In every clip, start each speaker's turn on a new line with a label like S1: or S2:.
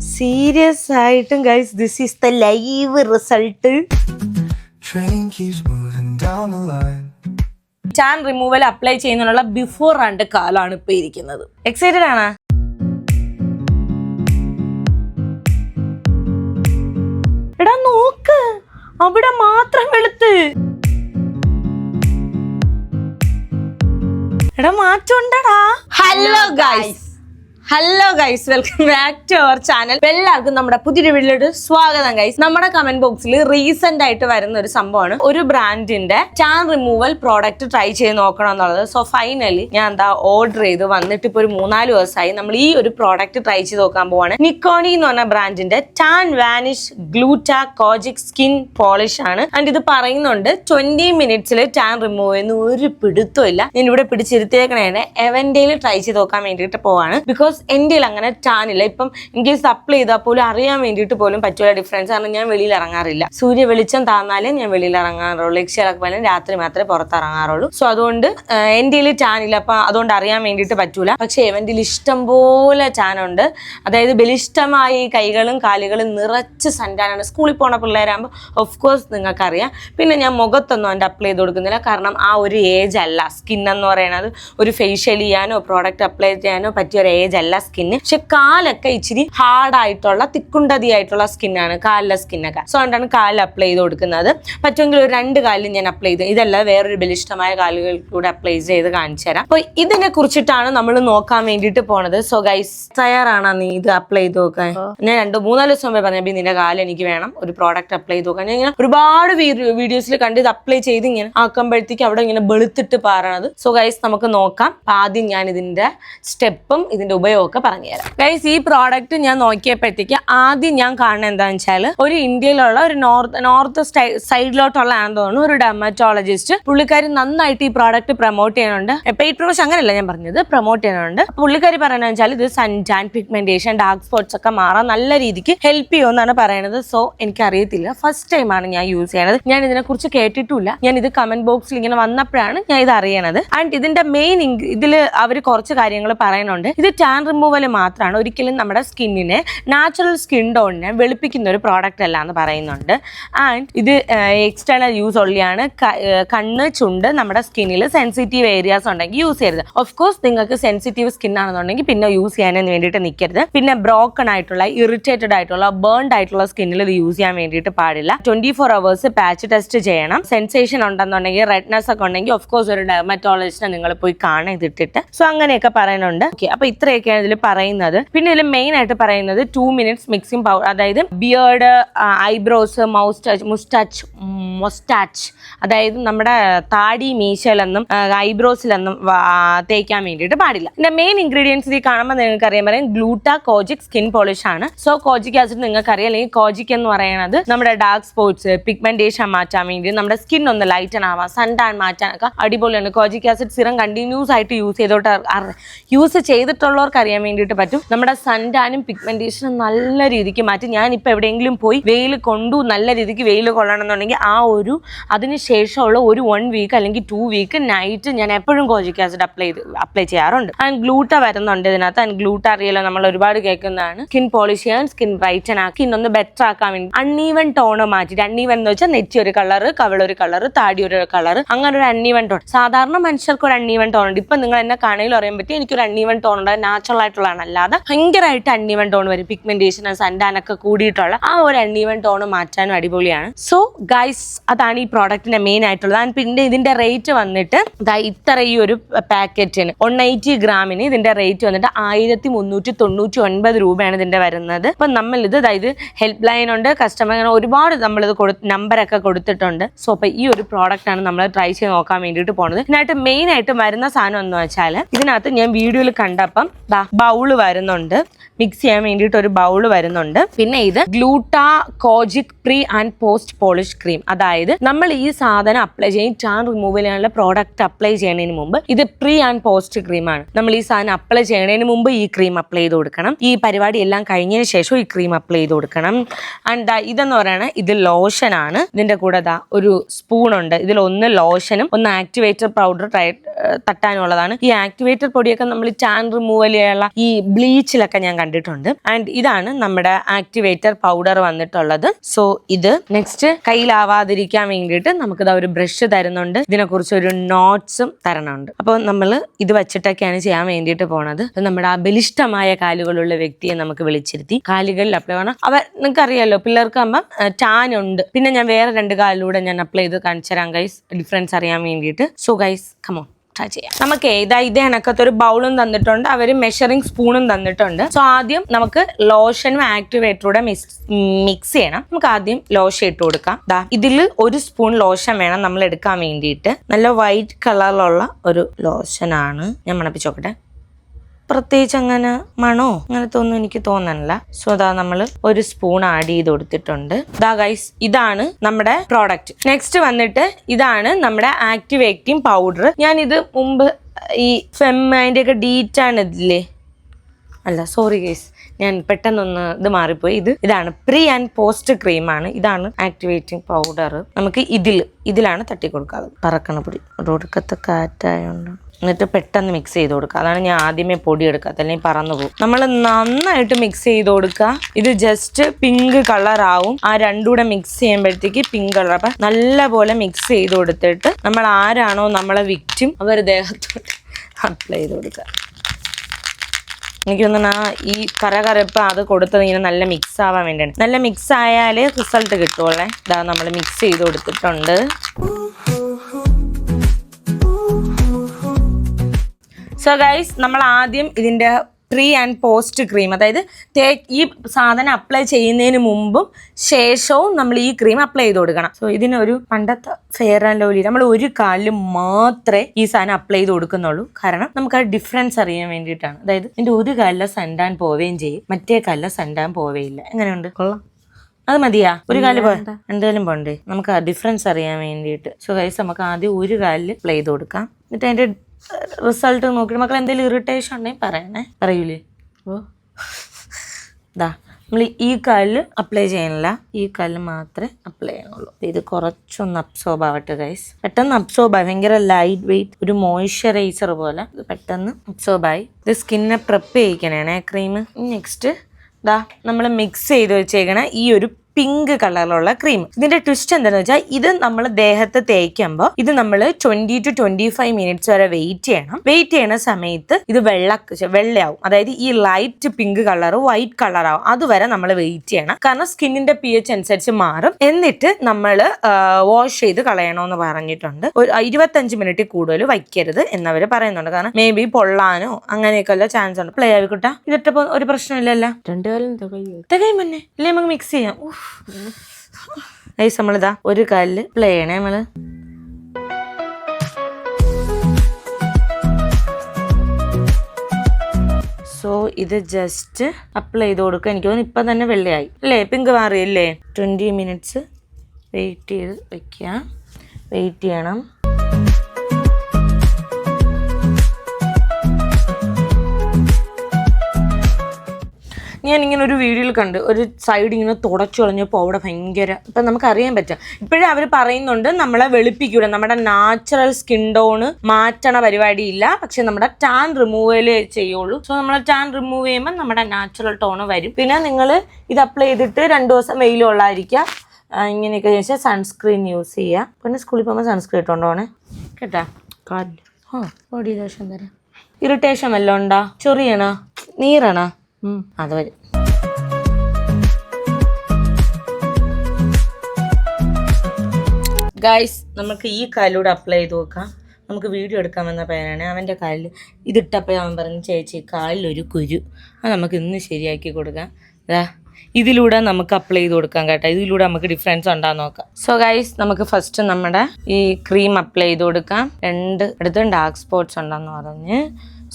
S1: Serious ആയിട്ടും guys this is the live result. Tan removal apply ചെയ്യുന്നതിനുള്ള before and കാലാണ് ഇപ്പൊ ഇരിക്കുന്നത്. എക്സൈറ്റഡ് ആണ്? എടാ നോക്ക്. അവിടെ മാത്രം വെളുത്ത്. എടാ മാറ്റം ഉണ്ടടാ hello guys hello guys welcome back to our channel എല്ലാവർക്കും നമ്മുടെ പുതിയൊരു വീഡിയോയിലോട്ട് സ്വാഗതം ഗൈസ് നമ്മുടെ കമന്റ് ബോക്സിൽ റീസെന്റ് ആയിട്ട് വരുന്ന ഒരു സംഭവമാണ്. ഒരു ബ്രാൻഡിന്റെ ടാൻ റിമൂവൽ പ്രോഡക്റ്റ് ട്രൈ ചെയ്ത് നോക്കണം എന്നുള്ളത്. സോ ഫൈനലി ഞാൻ എന്താ ഓർഡർ ചെയ്ത് വന്നിട്ട് ഇപ്പൊ ഒരു മൂന്നാൽ ദിവസമായി നമ്മൾ ഈ ഒരു പ്രോഡക്റ്റ് ട്രൈ ചെയ്ത് നോക്കാൻ പോവാണ്. നിക്കോണി എന്ന് പറഞ്ഞ ബ്രാൻഡിന്റെ tan vanish gluta kojic skin polish ആണ്. ആൻഡ് ഇത് പറയുന്നുണ്ട് ട്വന്റി മിനിറ്റ്സിൽ ടാൻ റിമൂവ് ചെയ്യുന്ന ഒരു പിടുത്തമില്ല ഞാൻ ഇവിടെ പിടിച്ചിരുത്തിയേക്കണേ എവൻഡേയിൽ ട്രൈ ചെയ്ത് നോക്കാൻ വേണ്ടിയിട്ട് പോവാണ്. ബിക്കോസ് എന്റെ അങ്ങനെ ടാനില്ല ഇപ്പം എനിക്ക് സപ്ലൈ ചെയ്താൽ പോലും അറിയാൻ വേണ്ടിയിട്ട് പോലും പറ്റുള്ള ഡിഫറൻസ് കാരണം ഞാൻ വെളിയിൽ ഇറങ്ങാറില്ല. സൂര്യ വെളിച്ചം താന്നാലേ ഞാൻ വെളിയിൽ ഇറങ്ങാറുള്ളൂ. ലക്ഷ്യയിലൊക്കെ പോലും രാത്രി മാത്രമേ പുറത്തിറങ്ങാറുള്ളൂ സോ അതുകൊണ്ട് എന്റെ ഇല്ല. അപ്പൊ അതുകൊണ്ട് അറിയാൻ വേണ്ടിയിട്ട് പറ്റൂല. പക്ഷെ എവന്റെ ഇഷ്ടം പോലെ ടാനുണ്ട് അതായത് ബലിഷ്ടമായി കൈകളും കാലുകളും നിറച്ച് സന്റാനാണ് സ്കൂളിൽ പോണ പിള്ളേരാകുമ്പോൾ ഓഫ് കോഴ്സ് നിങ്ങൾക്കറിയാം. പിന്നെ ഞാൻ മുഖത്തൊന്നും എന്റെ അപ്ലൈ ചെയ്ത് കൊടുക്കുന്നില്ല. കാരണം ആ ഒരു ഏജ് അല്ല. സ്കിൻ എന്ന് പറയുന്നത് ഒരു ഫേഷ്യൽ ചെയ്യാനോ പ്രോഡക്റ്റ് അപ്ലൈ ചെയ്യാനോ പറ്റിയ ഒരു ഏജ് അല്ല. സ്കിന്ന് പക്ഷെ കാലൊക്കെ ഇച്ചിരി ഹാർഡായിട്ടുള്ള തിക്കുണ്ടതി ആയിട്ടുള്ള സ്കിന്നാണ് കാലിലെ സ്കിന്നൊക്കെ സോ അതുകൊണ്ടാണ് കാലിൽ അപ്ലൈ ചെയ്ത് കൊടുക്കുന്നത്. പറ്റുമെങ്കിൽ ഒരു രണ്ട് കാലിൽ ഞാൻ അപ്ലൈ ചെയ്ത് ഇതല്ല വേറൊരു ബലിഷ്ടമായ കാലുകളിലൂടെ കൂടെ അപ്ലൈ ചെയ്ത് കാണിച്ചു തരാം. അപ്പോൾ ഇതിനെ കുറിച്ചിട്ടാണ് നമ്മൾ നോക്കാൻ വേണ്ടിയിട്ട് പോണത്. സോ ഗൈസ് തയ്യാറാണോ നീ ഇത് അപ്ലൈ ചെയ്ത് നോക്കാൻ? ഞാൻ രണ്ട് മൂന്നാൽ ദിവസം മുമ്പേ പറഞ്ഞ നിന്റെ കാലം എനിക്ക് വേണം ഒരു പ്രോഡക്റ്റ് അപ്ലൈ ചെയ്ത് നോക്കാൻ. ഞാൻ ഇങ്ങനെ ഒരുപാട് വീഡിയോസിൽ കണ്ട് ഇത് അപ്ലൈ ചെയ്ത് ഇങ്ങനെ ആക്കുമ്പോഴത്തേക്ക് അവിടെ ഇങ്ങനെ വെളുത്തിട്ട് പാറണത്. സോ ഗൈസ് നമുക്ക് നോക്കാം. ആദ്യം ഞാൻ ഇതിന്റെ സ്റ്റെപ്പും ഇതിന്റെ ഉപയോഗമൊക്കെ പറഞ്ഞുതരാം ഗൈസ് ഈ പ്രോഡക്റ്റ് ഞാൻ നോക്കിയപ്പോഴത്തേക്ക് ആദ്യം ഞാൻ കാണുന്നത് എന്താണെന്ന് വെച്ചാൽ ഒരു ഇന്ത്യയിലുള്ള ഒരു നോർത്ത് നോർത്ത് സൈഡിലോട്ടുള്ള ആണെന്ന് തോന്നുന്നു. ഒരു ഡെർമറ്റോളജിസ്റ്റ് പുള്ളിക്കാരി നന്നായിട്ട് ഈ പ്രോഡക്റ്റ് പ്രൊമോട്ട് ചെയ്യുന്നുണ്ട്. പെയ്ഡ് പ്രാവശ്യം അങ്ങനെയല്ല ഞാൻ പറഞ്ഞത് പ്രൊമോട്ട് ചെയ്യുന്നുണ്ട്. പുള്ളിക്കാരി പറയുന്നത് വെച്ചാൽ ഇത് സൺടാൻ പിഗ്മെന്റേഷൻ ഡാർക്ക് സ്പോട്ട്സ് ഒക്കെ മാറാൻ നല്ല രീതിക്ക് ഹെൽപ്പ് ചെയ്യുമെന്നാണ് പറയുന്നത്. സോ എനിക്ക് അറിയത്തില്ല ഫസ്റ്റ് ടൈമാണ് ഞാൻ യൂസ് ചെയ്യണത് ഞാൻ ഇതിനെക്കുറിച്ച് കേട്ടിട്ടില്ല ഞാൻ ഇത് കമന്റ് ബോക്സിൽ ഇങ്ങനെ വന്നപ്പോഴാണ് ഞാൻ ഇത് അറിയണത്. ആൻഡ് ഇതിന്റെ മെയിൻ ഇതിൽ അവർ കുറച്ച് കാര്യങ്ങൾ പറയുന്നുണ്ട്. ഇത് ടാൻ റിമൂവൽ മാത്രമാണ് ഒരിക്കലും നമ്മുടെ സ്കിന്നിനെ നാച്ചുറൽ സ്കിൻ ടോണിനെ വെളുപ്പിക്കുന്ന ഒരു പ്രോഡക്റ്റ് അല്ല എന്ന് പറയുന്നുണ്ട്. ആൻഡ് ഇത് എക്സ്റ്റേണൽ യൂസ് ഉള്ളിയാണ് കണ്ണ് ചുണ്ട് നമ്മുടെ സ്കിന്നിൽ സെൻസിറ്റീവ് ഏരിയാസ് ഉണ്ടെങ്കിൽ യൂസ് ചെയ്യരുത്. ഓഫ് കോഴ്സ് നിങ്ങൾക്ക് സെൻസിറ്റീവ് സ്കിൻ ആണെന്നുണ്ടെങ്കിൽ പിന്നെ യൂസ് ചെയ്യാനും വേണ്ടിയിട്ട് നിൽക്കരുത് പിന്നെ ബ്രോക്കൺ ആയിട്ടുള്ള ഇറിറ്റേറ്റഡ് ആയിട്ടുള്ള ബേൺഡ് ആയിട്ടുള്ള സ്കിന്നിൽ ഇത് യൂസ് ചെയ്യാൻ വേണ്ടിയിട്ട് പാടില്ല. Twenty four hours patch test ചെയ്യണം. സെൻസേഷൻ ഉണ്ടെന്നുണ്ടെങ്കിൽ റെഡ്നെസ് ഒക്കെ ഉണ്ടെങ്കിൽ ഓഫ് കോഴ്സ് ഒരു ഡെർമറ്റോളജിസ്റ്റിനെ നിങ്ങൾ പോയി കാണാൻ ഇതിട്ടിട്ട്. സോ അങ്ങനെയൊക്കെ പറയുന്നുണ്ട്. ഓക്കെ അപ്പൊ ഇത്രയൊക്കെയാണ് ഇതിൽ പറയുന്നത്. പിന്നെ ഇതിൽ മെയിൻ ആയിട്ട് പറയുന്നത് ടു മിനിറ്റ്സ് മിക്സിംഗ് പൗഡർ അതായത് beard eyebrows moustache moustache moustache അതായത് നമ്മുടെ താടി മീശയിലെന്നും ഐബ്രോസിലൊന്നും തേക്കാൻ വേണ്ടിയിട്ട് പാടില്ല. ഇതിന്റെ മെയിൻ ഇൻഗ്രീഡിയൻസ് ഈ കാണുമ്പോൾ നിങ്ങൾക്ക് അറിയാൻ പറയും ഗ്ലൂട്ട കോജിക് സ്കിൻ പോളിഷ് ആണ്. സോ കോജിക് ആസിഡ് നിങ്ങൾക്ക് അറിയാം അല്ലെങ്കിൽ കോജിക് എന്ന് പറയുന്നത് നമ്മുടെ ഡാർക്ക് സ്പോട്സ് പിഗ്മെന്റേഷൻ മാറ്റാൻ വേണ്ടി നമ്മുടെ സ്കിൻ ഒന്ന് ലൈറ്റൻ ആവാം സൺ ടാൻ മാറ്റാനൊക്കെ അടിപൊളിയാണ്. കോജിക് ആസിഡ് സിറം കണ്ടിന്യൂസ് ആയിട്ട് യൂസ് ചെയ്തോട്ട് യൂസ് ചെയ്തിട്ടുള്ളവർക്ക് അറിയാൻ വേണ്ടിയിട്ട് പറ്റും. നമ്മുടെ സൺ ടാനും പിഗ്മെന്റേഷനും നല്ല രീതിക്ക് മാറ്റി ഞാൻ ഇപ്പൊ എവിടെയെങ്കിലും പോയി വെയിൽ കൊണ്ടു നല്ല രീതിക്ക് വെയിൽ കൊള്ളണം എന്നുണ്ടെങ്കിൽ ആ ഒരു അതിന് ശേഷമുള്ള ഒരു വൺ വീക്ക് അല്ലെങ്കിൽ ടു വീക്ക് നൈറ്റ് ഞാൻ എപ്പോഴും കോജിക് ആസിഡ് അപ്ലൈ ചെയ്ത് അപ്ലൈ ചെയ്യാറുണ്ട്. ആൻഡ് ഗ്ലൂട്ട വരുന്നുണ്ട് ഇതിനകത്ത്. ആൻഡ് ഗ്ലൂട്ട അറിയാലോ നമ്മൾ ഒരുപാട് കേൾക്കുന്നതാണ്. സ്കിൻ പോളിഷ് ചെയ്യാൻ സ്കിൻ ബ്രൈറ്റൻ ആക്കി ഇന്നൊന്ന് ബെറ്റർ ആക്കാൻ വേണ്ടി. അൺഈവൻ ടോൺ മാറ്റിയിട്ട് അൺഈവൻ എന്ന് വെച്ചാൽ നെറ്റി ഒരു കളർ കവളൊരു കളർ താടി ഒരു കളർ അങ്ങനെ ഒരു അൺഈവൻ ടോൺ സാധാരണ മനുഷ്യർക്ക് ഒരു അൺഈവൻ ടോൺ ഉണ്ട്. ഇപ്പൊ നിങ്ങൾ എന്നെ കാണയിൽ അറിയാൻ പറ്റി എനിക്കൊരു അൺഈവൻ ടോൺ ഉണ്ട് നാച്ചുറൽ ആയിട്ടുള്ളതാണ്. അല്ലാതെ ഭയങ്കരമായിട്ട് അണ്ണീവൻ ടോൺ വരും. പിഗ്മെന്റേഷൻ സൻഡാനൊക്കെ കൂടിയിട്ടുള്ള ആ ഒരു അണ്ണീവൻ ടോൺ മാറ്റാനും അടിപൊളിയാണ്. സോ ഗൈസ് അതാണ് ഈ പ്രോഡക്റ്റിന്റെ മെയിൻ ആയിട്ടുള്ളത്. ആൻഡ് പിന്നെ ഇതിന്റെ റേറ്റ് വന്നിട്ട് ഇത്ര ഈ ഒരു പാക്കറ്റിന് വൺ എയ്റ്റി ഗ്രാമിന് ഇതിന്റെ റേറ്റ് വന്നിട്ട് ആയിരത്തി മുന്നൂറ്റി തൊണ്ണൂറ്റി ഒൻപത് രൂപയാണ് ഇതിന്റെ വരുന്നത്. അപ്പൊ നമ്മൾ ഇത് അതായത് ഹെൽപ്പ് ലൈൻ ഉണ്ട് കസ്റ്റമർ അങ്ങനെ ഒരുപാട് നമ്മളിത് കൊടു നമ്പറൊക്കെ കൊടുത്തിട്ടുണ്ട്. സോ അപ്പൊ ഈ ഒരു പ്രോഡക്റ്റ് ആണ് നമ്മൾ ട്രൈ ചെയ്ത് നോക്കാൻ വേണ്ടിയിട്ട് പോണത്. ഇതിനായിട്ട് മെയിൻ ആയിട്ട് വരുന്ന സാധനം എന്ന് വെച്ചാൽ ഇതിനകത്ത് ഞാൻ വീഡിയോയിൽ കണ്ടപ്പം ബൗൾ വരുന്നുണ്ട്. മിക്സ് ചെയ്യാൻ വേണ്ടിയിട്ട് ഒരു ബൗൾ വരുന്നുണ്ട്. പിന്നെ ഇത് gluta kojic pre and post polish cream അതായത് നമ്മൾ ഈ സാധനം അപ്ലൈ ചെയ്യും ടാൻ റിമൂവൽ ചെയ്യാനുള്ള പ്രോഡക്റ്റ് അപ്ലൈ ചെയ്യുന്നതിന് മുമ്പ് ഇത് പ്രീ ആൻഡ് പോസ്റ്റ് ക്രീമാണ് നമ്മൾ ഈ സാധനം അപ്ലൈ ചെയ്യുന്നതിന് മുമ്പ് ഈ ക്രീം അപ്ലൈ ചെയ്ത് കൊടുക്കണം. ഈ പരിപാടി എല്ലാം കഴിഞ്ഞതിന് ശേഷം ഈ ക്രീം അപ്ലൈ ചെയ്ത് കൊടുക്കണം. ആൻഡ് ഇതെന്ന് പറയുന്നത് ഇത് ലോഷൻ ആണ്. ഇതിന്റെ കൂടെ ദാ ഒരു സ്പൂൺ ഉണ്ട്. ഇതിൽ ഒന്ന് ലോഷനും ഒന്ന് ആക്ടിവേറ്റർ പൗഡർ തട്ടാനുള്ളതാണ്. ഈ ആക്ടിവേറ്റർ പൊടിയൊക്കെ നമ്മൾ ടാൻ റിമൂവൽ ചെയ്യാനുള്ള ഈ ബ്ലീച്ചിലൊക്കെ ഞാൻ കണ്ടിട്ടുണ്ട്. ആൻഡ് ഇതാണ് നമ്മുടെ ആക്ടിവേറ്റർ പൗഡർ വന്നിട്ടുള്ളത്. സോ ഇത് നെക്സ്റ്റ് കയ്യിലാവാതിരിക്കാൻ വേണ്ടിയിട്ട് നമുക്ക് ഇതാ ഒരു ബ്രഷ് തരുന്നുണ്ട്. ഇതിനെക്കുറിച്ച് ഒരു നോട്ട്സും തരണുണ്ട്. അപ്പോൾ നമ്മൾ ഇത് വെച്ചിട്ടൊക്കെയാണ് ചെയ്യാൻ വേണ്ടിയിട്ട് പോണത്. നമ്മുടെ ആ ബലിഷ്ടമായ കാലുകളുള്ള വ്യക്തിയെ നമുക്ക് വിളിച്ചിരുത്തി. കാലുകളിൽ അപ്ലൈ ചെയ്യണം. അവർ നിങ്ങൾക്ക് അറിയാലോ പിള്ളേർക്ക് ആകുമ്പം ടാൻ ഉണ്ട്. പിന്നെ ഞാൻ വേറെ രണ്ട് കാലിലൂടെ ഞാൻ അപ്ലൈ ചെയ്ത് കാണിച്ചു തരാം ഗൈസ് ഡിഫറൻസ് അറിയാൻ വേണ്ടിയിട്ട്. സോ ഗൈസ് കമോൺ ട്രൈ ചെയ്യാം. നമുക്ക് ഏതാ ഇത് കണക്കത്തെ ഒരു ബൗളും തന്നിട്ടുണ്ട് അവർ മെഷറിംഗ് സ്പൂണും തന്നിട്ടുണ്ട്. സോ ആദ്യം നമുക്ക് ലോഷനും ആക്ടിവേറ്ററൂടെ മിക്സ് ചെയ്യണം. നമുക്ക് ആദ്യം ലോഷൻ ഇട്ട് കൊടുക്കാം. ദാ ഇതിൽ ഒരു സ്പൂൺ ലോഷൻ വേണം നമ്മൾ എടുക്കാൻ വേണ്ടിയിട്ട്. നല്ല വൈറ്റ് കളറിലുള്ള ഒരു ലോഷനാണ് ഞാൻ മണപ്പിച്ചോക്കട്ടെ പ്രത്യേകിച്ച് അങ്ങനെ മണോ അങ്ങനത്തെ ഒന്നും എനിക്ക് തോന്നണില്ല. സോ അതാ നമ്മൾ ഒരു സ്പൂൺ ആഡ് ചെയ്ത് കൊടുത്തിട്ടുണ്ട്. ദാ ഗൈസ് ഇതാണ് നമ്മുടെ പ്രോഡക്റ്റ് നെക്സ്റ്റ് വന്നിട്ട് ഇതാണ് നമ്മുടെ ആക്ടിവേറ്റിംഗ് പൗഡർ ഞാൻ ഇത് മുമ്പ് ഈ ഫെം അതിന്റെ ഒക്കെ ഡീറ്റ് ആണ് ഇതില്ലേ അല്ല സോറി ഗൈസ് ഞാൻ പെട്ടെന്നൊന്ന് ഇത് മാറിപ്പോയി. ഇത് ഇതാണ് പ്രീ ആൻഡ് പോസ്റ്റ് ക്രീമാണ് ഇതാണ് ആക്ടിവേറ്റിംഗ് പൗഡർ നമുക്ക് ഇതിൽ ഇതിലാണ് തട്ടി കൊടുക്കാറ് പറക്കണ പൊടി. ഒടുക്കത്തെ കാറ്റായോണ്ട്. എന്നിട്ട് പെട്ടെന്ന് മിക്സ് ചെയ്ത് കൊടുക്കുക. അതാണ് ഞാൻ ആദ്യമേ പൊടി എടുക്കാത്ത അല്ലെങ്കിൽ പറന്നു പോകും. നമ്മൾ നന്നായിട്ട് മിക്സ് ചെയ്ത് കൊടുക്കുക. ഇത് ജസ്റ്റ് പിങ്ക് കളർ ആവും. ആ രണ്ടുകൂടെ മിക്സ് ചെയ്യുമ്പോഴത്തേക്ക് പിങ്ക് കളർ അപ്പം നല്ല പോലെ മിക്സ് ചെയ്ത് കൊടുത്തിട്ട് നമ്മൾ ആരാണോ നമ്മളെ വിക്റ്റും അവർ ദേഹത്തോട്ട് അപ്ലൈ ചെയ്ത് കൊടുക്കുക. എനിക്ക് തോന്നുന്നു ആ ഈ കരകരപ്പ് അത് കൊടുത്തത് ഇങ്ങനെ നല്ല മിക്സ് ആവാൻ വേണ്ടിയാണ്. നല്ല മിക്സ് ആയാലേ റിസൾട്ട് കിട്ടുള്ളേ. ഇതാ നമ്മൾ മിക്സ് ചെയ്ത് കൊടുത്തിട്ടുണ്ട്. സോ ഗൈസ് നമ്മൾ ആദ്യം ഇതിന്റെ പ്രീ ആൻഡ് പോസ്റ്റ് ക്രീം അതായത് തേ ഈ സാധനം അപ്ലൈ ചെയ്യുന്നതിന് മുമ്പും ശേഷവും നമ്മൾ ഈ ക്രീം അപ്ലൈ ചെയ്ത് കൊടുക്കണം. സോ ഇതിനൊരു പണ്ടത്തെ ഫെയർ ആൻഡ് ലോലി നമ്മൾ ഒരു കാലിൽ മാത്രമേ ഈ സാധനം അപ്ലൈ ചെയ്ത് കൊടുക്കുന്നുള്ളൂ. കാരണം നമുക്ക് ആ ഡിഫറൻസ് അറിയാൻ വേണ്ടിയിട്ടാണ്. അതായത് ഇതിന്റെ ഒരു കാലിലെ സണ്ടാൻ പോവുകയും ചെയ്യും മറ്റേ കാലിലെ സണ്ടാൻ പോവേയില്ല. എങ്ങനെയുണ്ട്? കൊള്ളാം. അത് മതിയാ? ഒരു കാലിൽ പോയാ എന്തായാലും പോണ്ടേ? നമുക്ക് ആ ഡിഫറൻസ് അറിയാൻ വേണ്ടിയിട്ട്. സോ ഗൈസ് നമുക്ക് ആദ്യം ഒരു കാലിൽ അപ്ലൈ ചെയ്ത് കൊടുക്കാം. എന്നിട്ട് അതിന്റെ റിസൾട്ട് നോക്കിയിട്ട് മക്കൾ എന്തെങ്കിലും ഇറിറ്റേഷൻ ഉണ്ടെങ്കിൽ പറയണേ. പറയൂലേ? ഓ. ദാ നമ്മൾ ഈ കാലിൽ അപ്ലൈ ചെയ്യണില്ല. ഈ കാലിൽ മാത്രമേ അപ്ലൈ ചെയ്യണുള്ളൂ. ഇത് കുറച്ചൊന്ന് അബ്സോർബ് ആവട്ടെ ഗൈസ് പെട്ടെന്ന് അബ്സോർബ് ആയി. ഭയങ്കര ലൈറ്റ് വെയിറ്റ് ഒരു മോയ്സ്ചറൈസർ പോലെ ഇത് പെട്ടെന്ന് അബ്സോർബ് ആയി. ഇത് സ്കിന്നെ പ്രെപ്പ് ചെയ്യിക്കണേ ക്രീം നെക്സ്റ്റ് ദാ നമ്മൾ മിക്സ് ചെയ്ത് വെച്ചേക്കണ ഈ ഒരു പിങ്ക് കളറിലുള്ള ക്രീം ഇതിന്റെ ട്വിസ്റ്റ് എന്താണെന്ന് വെച്ചാൽ ഇത് നമ്മൾ ദേഹത്ത് തേക്കുമ്പോൾ ഇത് നമ്മൾ twenty to twenty five minutes വരെ വെയിറ്റ് ചെയ്യണം. വെയിറ്റ് ചെയ്യണ സമയത്ത് ഇത് വെള്ള വെള്ളയാവും. അതായത് ഈ light pink colour white colour ആവും. അതുവരെ നമ്മൾ വെയിറ്റ് ചെയ്യണം. കാരണം സ്കിന്നിന്റെ പി എച്ച് അനുസരിച്ച് മാറും. എന്നിട്ട് നമ്മൾ വാഷ് ചെയ്ത് കളയണമെന്ന് പറഞ്ഞിട്ടുണ്ട്. ഒരു ഇരുപത്തഞ്ച് മിനിറ്റ് കൂടുതൽ വയ്ക്കരുത് എന്നവർ പറയുന്നുണ്ട്. കാരണം മേ ബി പൊള്ളാനോ അങ്ങനെയൊക്കെയുള്ള ചാൻസ് ഉണ്ട്. പ്ലേ ആയിക്കോട്ടെ. ഇതിട്ടപ്പോ ഒരു പ്രശ്നമില്ലല്ലോ.
S2: രണ്ടുപേരും തികയോ
S1: തികയും മുന്നേ. ഇല്ലേ നമുക്ക് മിക്സ് ചെയ്യാം. ഐസ് നമ്മളിതാ ഒരു കല്ല് പ്ലേ ചെയ്യണേ നമ്മൾ. സോ ഇത് ജസ്റ്റ് അപ്ലൈ ചെയ്ത് കൊടുക്കുക. എനിക്ക് തോന്നുന്നു ഇപ്പം തന്നെ വെള്ളയായി. അല്ലേ? പിങ്ക് മാറിയല്ലേ? ട്വന്റി മിനിറ്റ്സ് വെയിറ്റ് ചെയ്ത് വെക്കുക വെയിറ്റ് ചെയ്യണം. ഞാൻ ഇങ്ങനെ ഒരു വീഡിയോയിൽ കണ്ട് ഒരു സൈഡ് ഇങ്ങനെ തുടച്ചു കളഞ്ഞപ്പോൾ അവിടെ ഭയങ്കര ഇപ്പം നമുക്കറിയാൻ അറിയാൻ പറ്റും. ഇപ്പോഴും അവർ പറയുന്നുണ്ട് നമ്മളെ വെളുപ്പിക്കൂല നമ്മുടെ നാച്ചുറൽ സ്കിൻ ടോണ് മാറ്റണ പരിപാടിയില്ല പക്ഷെ നമ്മുടെ ടാൻ റിമൂവൽ ചെയ്യുള്ളൂ. സോ നമ്മൾ ടാൻ റിമൂവ് ചെയ്യുമ്പോൾ നമ്മുടെ നാച്ചുറൽ ടോണ് വരും. പിന്നെ നിങ്ങൾ ഇത് അപ്ലൈ ചെയ്തിട്ട് രണ്ട് ദിവസം വെയിൽ കൊള്ളാതിരിക്കുക. ഇങ്ങനെയൊക്കെ ചോദിച്ചാൽ സൺസ്ക്രീൻ യൂസ് ചെയ്യുക. പിന്നെ സ്കൂളിൽ പോകുമ്പോൾ സൺസ്ക്രീൻ ഇട്ടുകൊണ്ടോണേ കേട്ടാ?
S2: കാലിൽ
S1: ഓ ബോഡി ലോഷൻ തരാം. ഇറിറ്റേഷൻ വല്ലതും ഉണ്ടോ? ചൊറിയണോ? നീറണോ? അത് വരും ഗൈസ് നമുക്ക് ഈ കാലിലൂടെ അപ്ലൈ ചെയ്ത് നോക്കാം. നമുക്ക് വീഡിയോ എടുക്കാൻ വന്ന പയ്യനാണ്. അവന്റെ കാലിൽ ഇതിട്ടപ്പോൾ അവൻ പറഞ്ഞു ചേച്ചി കാലിലൊരു കുരു. അത് നമുക്ക് ഇന്ന് ശരിയാക്കി കൊടുക്കാം. ദാ ഇതിലൂടെ നമുക്ക് അപ്ലൈ ചെയ്ത് കൊടുക്കാം കേട്ടോ. ഇതിലൂടെ നമുക്ക് ഡിഫറൻസ് ഉണ്ടാകാൻ നോക്കാം. സോ ഗൈസ് നമുക്ക് ഫസ്റ്റ് നമ്മുടെ ഈ ക്രീം അപ്ലൈ ചെയ്ത് കൊടുക്കാം. രണ്ട് അടുത്തും ഡാർക്ക് സ്പോട്ട്സ് ഉണ്ടെന്ന് പറഞ്ഞ്.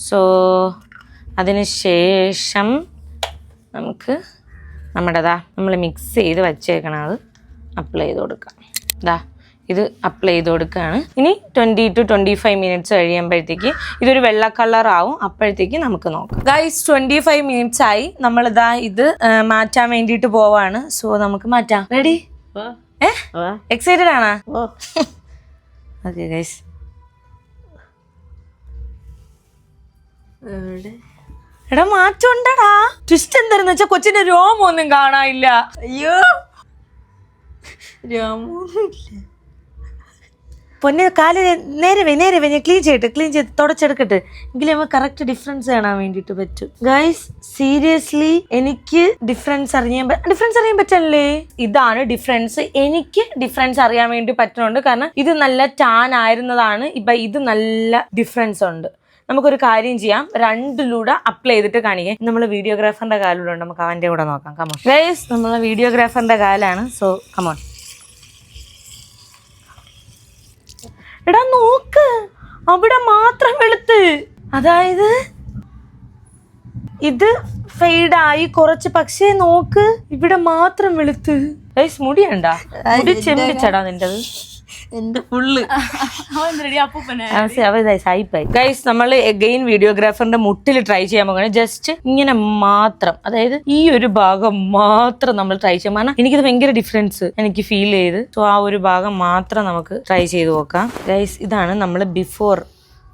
S1: സോ അതിന് ശേഷം നമുക്ക് നമ്മുടെതാ നമ്മൾ മിക്സ് ചെയ്ത് വച്ചേക്കണത് അപ്ലൈ ചെയ്ത് കൊടുക്കാം. ദാ ഇത് അപ്ലൈ ചെയ്ത് കൊടുക്കുകയാണ് ഇനി twenty to twenty five minutes കഴിയുമ്പോഴത്തേക്ക് ഇതൊരു വെള്ള കളർ ആവും. അപ്പോഴത്തേക്ക് നമുക്ക് നോക്കാം. ഗൈസ് ട്വന്റി ഫൈവ് മിനിറ്റ്സ് ആയി. നമ്മളിതാ ഇത് മാറ്റാൻ വേണ്ടിയിട്ട് പോവാണ്. സോ നമുക്ക് മാറ്റാം. റെഡി ഏ? എക്സൈറ്റഡ് ആണോ? ഓക്കെ ഗൈസ് എടാ മാറ്റുണ്ടടാ ട്വിസ്റ്റ് എന്തായിരുന്നു വെച്ചാ കൊച്ചിന്റെ രോമം ഒന്നും കാണാനില്ല.
S2: അയ്യോ. രാമു.
S1: പൊന്നെ കാൽ നേരെ വേ നേരെ വേ ഞാൻ ക്ലീൻ ചെയ്തിട്ട് ക്ലീൻ ചെയ്ത് തുടച്ചെടുക്കട്ടെ. എങ്കിലും നമുക്ക് കറക്റ്റ് ഡിഫറൻസ് കാണാൻ വേണ്ടിയിട്ട് പറ്റും. ഗൈസ് സീരിയസ്ലി എനിക്ക് ഡിഫറൻസ് അറിയാൻ ഡിഫറൻസ് അറിയാൻ പറ്റല്ലേ ഇതാണ് ഡിഫറൻസ് എനിക്ക് ഡിഫറൻസ് അറിയാൻ വേണ്ടി പറ്റുന്നുണ്ട് കാരണം ഇത് നല്ല ടാൻ ആയിരുന്നതാണ്. ഇപ്പൊ ഇത് നല്ല ഡിഫറൻസ് ഉണ്ട്. നമുക്കൊരു കാര്യം ചെയ്യാം. രണ്ടിലൂടെ അപ്ലൈ ചെയ്തിട്ട് കാണിക്കാം. നമ്മൾ വീഡിയോഗ്രാഫറിന്റെ കാലിലൂടെ ഉണ്ട് നമുക്ക് അവന്റെ കൂടെ നോക്കാം. കമോൺ ഗൈസ് നമ്മളെ വീഡിയോഗ്രാഫറിന്റെ കാലാണ്. സോ കമോൺ എടാ നോക്ക്. അവിടെ മാത്രം വെളുത്ത്. അതായത് ഇത് ഫെയ്ഡായി കുറച്ച്. പക്ഷേ നോക്ക്. ഇവിടെ മാത്രം വെളുത്ത്. ഗൈസ് മുടി കണ്ടാ മുടി ചെമ്പിച്ചടാ നിന്റത്.
S2: എന്റെ ഫുള്ള്.
S1: ഗൈസ് നമ്മൾ എഗെയിൻ വീഡിയോഗ്രാഫറിന്റെ മുട്ടിൽ ട്രൈ ചെയ്യാൻ പോകുന്നത് ജസ്റ്റ് ഇങ്ങനെ മാത്രം. അതായത് ഈ ഒരു ഭാഗം മാത്രം നമ്മൾ ട്രൈ ചെയ്യാം കാരണം എനിക്കിത് ഭയങ്കര ഡിഫറൻസ് എനിക്ക് ഫീൽ ചെയ്ത്. സോ ആ ഒരു ഭാഗം മാത്രം നമുക്ക് ട്രൈ ചെയ്ത് നോക്കാം. ഗൈസ് ഇതാണ് നമ്മൾ ബിഫോർ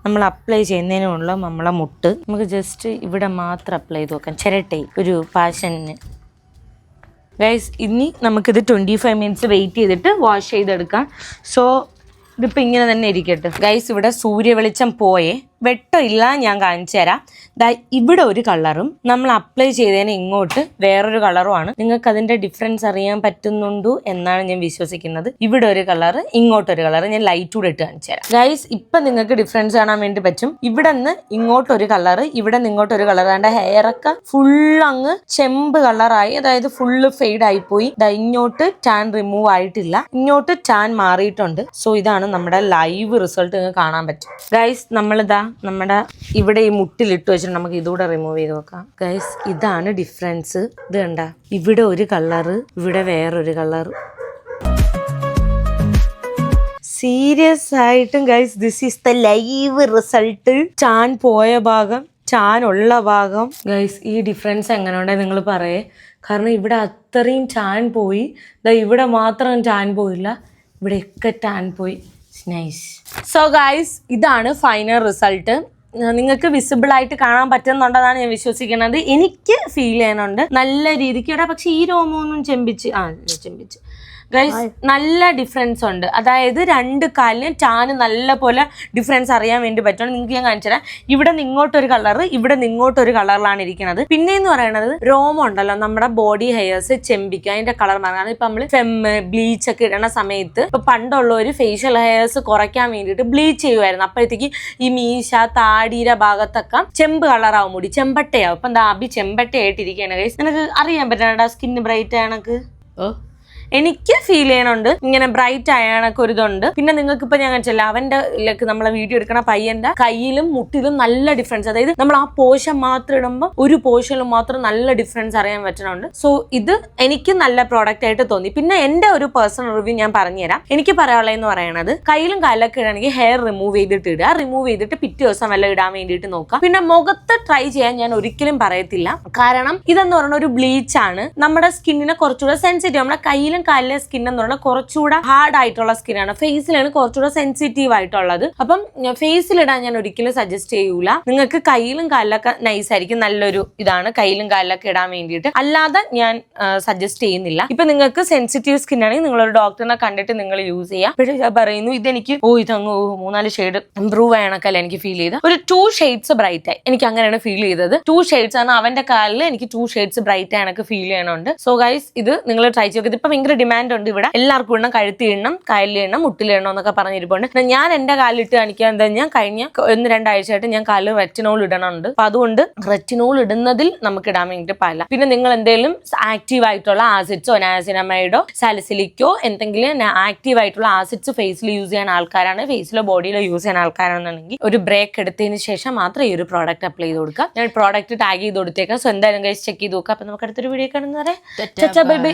S1: നമ്മൾ അപ്ലൈ ചെയ്യുന്നതിനുള്ള നമ്മളെ മുട്ട്. നമുക്ക് ജസ്റ്റ് ഇവിടെ മാത്രം അപ്ലൈ ചെയ്ത് നോക്കാം. ചിരട്ടെ ഒരു പാഷന് ഗൈസ് ഇനി നമുക്കിത് ട്വന്റി ഫൈവ് മിനിറ്റ്സ് വെയിറ്റ് ചെയ്തിട്ട് വാഷ് ചെയ്തെടുക്കാം. സോ ഇതിപ്പോൾ ഇങ്ങനെ തന്നെ ഇരിക്കട്ടെ. ഗൈസ് ഇവിടെ സൂര്യവെളിച്ചം പോയേ. വെട്ടമില്ല ഞാൻ കാണിച്ചു തരാം ദാ ഇവിടെ ഒരു കളറും നമ്മൾ അപ്ലൈ ചെയ്തതിന് ഇങ്ങോട്ട് വേറൊരു കളറുമാണ്. നിങ്ങൾക്ക് അതിന്റെ ഡിഫറൻസ് അറിയാൻ പറ്റുന്നുണ്ടോ എന്നാണ് ഞാൻ വിശ്വസിക്കുന്നത്. ഇവിടെ ഒരു കളർ ഇങ്ങോട്ടൊരു കളർ ഞാൻ ലൈറ്റ് കൂടെ ഇട്ട് കാണിച്ചു തരാം ഗൈസ് ഇപ്പം നിങ്ങൾക്ക് ഡിഫറൻസ് കാണാൻ വേണ്ടി പറ്റും. ഇവിടെ നിന്ന് ഇങ്ങോട്ടൊരു കളർ ഇവിടെ നിന്ന് ഇങ്ങോട്ടൊരു കളർ അതിന്റെ ഹെയർ ഒക്കെ ഫുൾ അങ്ങ് ചെമ്പ് കളറായി അതായത് ഫുള്ള് ഫെയ്ഡ് പോയി ദാ ഇങ്ങോട്ട് ടാൻ റിമൂവ് ആയിട്ടില്ല. ഇങ്ങോട്ട് ടാൻ മാറിയിട്ടുണ്ട്. സോ ഇതാണ് നമ്മുടെ ലൈവ് റിസൾട്ട് നിങ്ങൾക്ക് കാണാൻ പറ്റും. ഗൈസ് നമ്മളിതാ നമ്മുടെ ഇവിടെ ഈ മുട്ടിലിട്ട് വെച്ചിട്ട് നമുക്ക് ഇതുകൂടെ റിമൂവ് ചെയ്ത് നോക്കാം ഗൈസ് ഇതാണ് ഡിഫറൻസ് ഇത് കണ്ട? ഇവിടെ ഒരു കളറ് ഇവിടെ വേറൊരു കളറ് സീരിയസ് ആയിട്ടും guys this is the live result tan പോയ ഭാഗം ചാൻ ഉള്ള ഭാഗം. ഗൈസ് ഈ ഡിഫറൻസ് എങ്ങനെ എങ്ങനെയുണ്ടെ നിങ്ങൾ പറയേ. കാരണം ഇവിടെ അത്രയും ചാൻ പോയി. ഇവിടെ മാത്രം ചാൻ പോയില്ല ഇവിടെയൊക്കെ ടാൻ പോയി. നൈസ് സോ ഗൈസ് ഇതാണ് ഫൈനൽ റിസൾട്ട് നിങ്ങൾക്ക് വിസിബിൾ ആയിട്ട് കാണാൻ പറ്റുന്നുണ്ടെന്നാണ് ഞാൻ വിശ്വസിക്കുന്നത്. എനിക്ക് ഫീൽ ചെയ്യാനുണ്ട്. നല്ല രീതിക്ക് ഇവിടെ പക്ഷേ ഈ രോമമൊന്നും ചെമ്പിച്ച് ആ ചെമ്പിച്ച്. ഗൈസ് നല്ല ഡിഫറൻസ് ഉണ്ട്. അതായത് രണ്ട് കാലിന് ടാന് നല്ല പോലെ ഡിഫറൻസ് അറിയാൻ വേണ്ടി പറ്റണം നിങ്ങൾക്ക് ഞാൻ കാണിച്ചു തരാം. ഇവിടെ നിങ്ങോട്ടൊരു കളർ ഇവിടെ നിങ്ങോട്ടൊരു കളറിലാണ് ഇരിക്കുന്നത് പിന്നെ എന്ന് പറയുന്നത് രോമം ഉണ്ടല്ലോ നമ്മുടെ ബോഡി ഹെയർസ് ചെമ്പിക്കുക അതിന്റെ കളർ മാറാൻ ഇപ്പൊ നമ്മൾ ഫെമ്മ് ബ്ലീച്ച് ഒക്കെ ഇടണ സമയത്ത് ഇപ്പൊ ഒരു ഫേഷ്യൽ ഹെയർസ് കുറയ്ക്കാൻ വേണ്ടിയിട്ട് ബ്ലീച്ച് ചെയ്യുമായിരുന്നു അപ്പോഴത്തേക്ക് ഈ മീശ താടിയുടെ ഭാഗത്തൊക്കെ ചെമ്പ് കളറാവും മുടി. ചെമ്പട്ടയാവും. ഇപ്പൊ എന്താ അബി ചെമ്പട്ടയായിട്ടിരിക്കുകയാണ്. ഗൈസ് നിനക്ക് അറിയാൻ പറ്റണ സ്കിന്ന് ബ്രൈറ്റ് ആണ്
S2: ഓ
S1: എനിക്ക് ഫീൽ ചെയ്യണുണ്ട്. ഇങ്ങനെ ബ്രൈറ്റ് ആയണൊക്കെ ഒരു ഇതുണ്ട്. പിന്നെ നിങ്ങൾക്ക് ഇപ്പൊ ഞാൻ കാണിച്ചല്ല അവന്റെ ലൈക്ക് നമ്മളെ വീഡിയോ എടുക്കണ പയ്യന്റെ കയ്യിലും മുട്ടിലും നല്ല ഡിഫറൻസ് അതായത് നമ്മൾ ആ പോഷൻ മാത്രം ഇടുമ്പോൾ ഒരു പോഷനിലും മാത്രം നല്ല ഡിഫറൻസ് അറിയാൻ പറ്റണുണ്ട്. സോ ഇത് എനിക്ക് നല്ല പ്രോഡക്റ്റ് ആയിട്ട് തോന്നി. പിന്നെ എന്റെ ഒരു പേഴ്സണൽ റിവ്യൂ ഞാൻ പറഞ്ഞുതരാം. എനിക്ക് പറയാനുള്ളതെന്ന് പറയണത് കയ്യിലും കാലൊക്കെ ഇടണമെങ്കിൽ ഹെയർ റിമൂവ് ചെയ്തിട്ട് ഇടുക. റിമൂവ് ചെയ്തിട്ട് പിറ്റേ ദിവസം വല്ല ഇടാൻ വേണ്ടിയിട്ട് നോക്കാം പിന്നെ മുഖത്ത് ട്രൈ ചെയ്യാൻ ഞാൻ ഒരിക്കലും പറയത്തില്ല. കാരണം ഇതെന്ന് പറയുന്ന ഒരു ബ്ലീച്ച് ആണ്. നമ്മുടെ സ്കിന്നിനെ കുറച്ചുകൂടെ സെൻസിറ്റീവ് നമ്മുടെ കയ്യിലും കാലിലെ സ്കിൻ എന്ന് പറഞ്ഞാൽ കുറച്ചുകൂടെ ഹാർഡ് ആയിട്ടുള്ള സ്കിന്നാണ് ഫേസിലാണ് കുറച്ചുകൂടെ സെൻസിറ്റീവ് ആയിട്ടുള്ളത്. അപ്പം ഫേസിൽ ഇടാൻ ഞാൻ ഒരിക്കലും സജസ്റ്റ് ചെയ്യൂല. നിങ്ങൾക്ക് കയ്യിലും കാലിലൊക്കെ നൈസ് ആയിരിക്കും. നല്ലൊരു ഇതാണ്. കയ്യിലും കാലിലൊക്കെ ഇടാൻ വേണ്ടിയിട്ട്. അല്ലാതെ ഞാൻ സജസ്റ്റ് ചെയ്യുന്നില്ല. ഇപ്പൊ നിങ്ങൾക്ക് സെൻസിറ്റീവ് സ്കിൻ ആണെങ്കിൽ നിങ്ങളൊരു ഡോക്ടറിനെ കണ്ടിട്ട് നിങ്ങൾ യൂസ് ചെയ്യാം. പക്ഷേ പറയുന്നു ഇതെനിക്ക് ഓ ഇതങ്ങ് ഓ, മൂന്നാൽ ഷെയ്ഡ് ഇമ്പ്രൂവ് ആയണക്കല്ല എനിക്ക് ഫീൽ ചെയ്ത്. ഒരു ടു ഷെയ്ഡ്സ് ബ്രൈറ്റ് ആയി. എനിക്ക് അങ്ങനെയാണ് ഫീൽ ചെയ്തത്. ടു ഷെയ്ഡ്സ് ആണ്. അവന്റെ കാലിൽ എനിക്ക് ടു ഷെയ്ഡ്സ് ബ്രൈറ്റ് ആയണക്ക് ഫീൽ ചെയ്യണുണ്ട്. സോ ഗൈസ് ഇത് നിങ്ങൾ ട്രൈ ചെയ്ത് ഇപ്പൊ ഭയങ്കര ഡിമാൻഡ് ഉണ്ട് ഇവിടെ. എല്ലാവർക്കും ഇടണം കഴുത്തി ഇടണം കാലിൽ ഇടണം മുട്ടിലിടണം എന്നൊക്കെ പറഞ്ഞിരിപ്പുണ്ട്. പിന്നെ ഞാൻ എന്റെ കാലിട്ട് കാണിക്കാൻ എന്താ ഞാൻ കഴിഞ്ഞ ഒന്ന് രണ്ടാഴ്ചയായിട്ട് ഞാൻ കാലിൽ റെറ്റിനോൾ ഇടണുണ്ട്. അപ്പൊ അതുകൊണ്ട് റെറ്റിനോൾ ഇടുന്നതിൽ നമുക്ക് ഇടാൻ വേണ്ടിയിട്ട് പാടില്ല. പിന്നെ നിങ്ങൾ എന്തെങ്കിലും ആക്റ്റീവ് ആയിട്ടുള്ള ആസിഡ്സോ നാസിനമൈഡോ സാലിസിലിക്കോ എന്തെങ്കിലും ആക്റ്റീവ് ആയിട്ടുള്ള ആസിഡ്സ് ഫേസിൽ യൂസ് ചെയ്യാൻ ആൾക്കാരാണ്. ഫേസിലോ ബോഡിയിലോ യൂസ് ചെയ്യാൻ ആൾക്കാരാണെന്നുണ്ടെങ്കിൽ ഒരു ബ്രേക്ക് എടുത്തതിന് ശേഷം മാത്രം ഈ ഒരു പ്രോഡക്റ്റ് അപ്ലൈ ചെയ്ത് കൊടുക്കുക. ഞാൻ പ്രോഡക്റ്റ് ടാഗ് ചെയ്ത് കൊടുത്തേക്കാം. സോ എന്തായാലും കഴിച്ച് ചെക്ക് ചെയ്ത് നോക്കാം അപ്പൊ നമുക്ക് അടുത്തൊരു വീഡിയോ കാണുന്നവരെ. Bye bye.